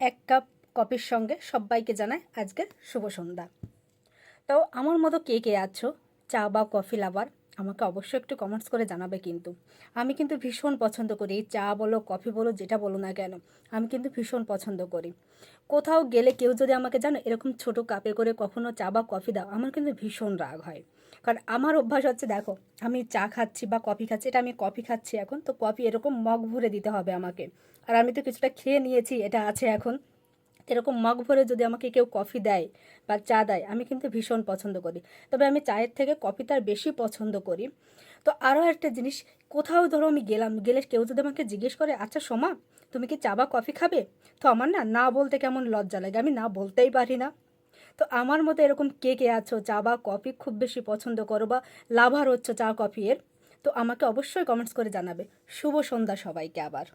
এক কাপ কফির সঙ্গে সবাইকে জানায় আজকের শুভ সন্ধ্যা। তো আমার মতো কে কে আছো? চা বা কফি লাভার? আমাকে অবশ্যই একটু কমেন্টস করে জানাবে কিন্তু। আমি কিন্তু ভীষণ পছন্দ করি চা বলো, কফি বলো, যেটা বলো না কেন, আমি কিন্তু ভীষণ পছন্দ করি। কোথাও গেলে কেউ যদি আমাকে জানো, এরকম ছোট কাপে করে কখনো চা বা কফি দাও, আমার কিন্তু ভীষণ রাগ হয়। কারণ আমার অভ্যাস হচ্ছে, দেখো, আমি চা খাচ্ছি বা কফি খাচ্ছি, এটা আমি কফি খাচ্ছি এখন, তো কফি এরকম মগ ভরে দিতে হবে আমাকে। আর আমি তো কিছুটা খেয়ে নিয়েছি, এটা আছে এখন। এরকম মগ ভরে যদি আমাকে কেউ কফি দেয় বা চা দেয়, আমি কিন্তু ভীষণ পছন্দ করি। তবে আমি চায়ের থেকে কফিটার বেশি পছন্দ করি। তো আরও একটা জিনিস, কোথাও ধরো আমি গেলাম, গেলে কেউ যদি আমাকে জিজ্ঞেস করে আচ্ছা সোমা, তুমি কি চা বা কফি খাবে? তো আমার না না বলতে কেমন লজ্জা লাগে, আমি না বলতেই পারি না। তো আমার মতো এরকম কে কে আছো, চা বা কফি খুব বেশি পছন্দ করো বা লাভার হচ্ছে চা কফি এর, তো আমাকে অবশ্যই কমেন্টস করে জানাবে। শুভ সন্ধ্যা সবাইকে আবার।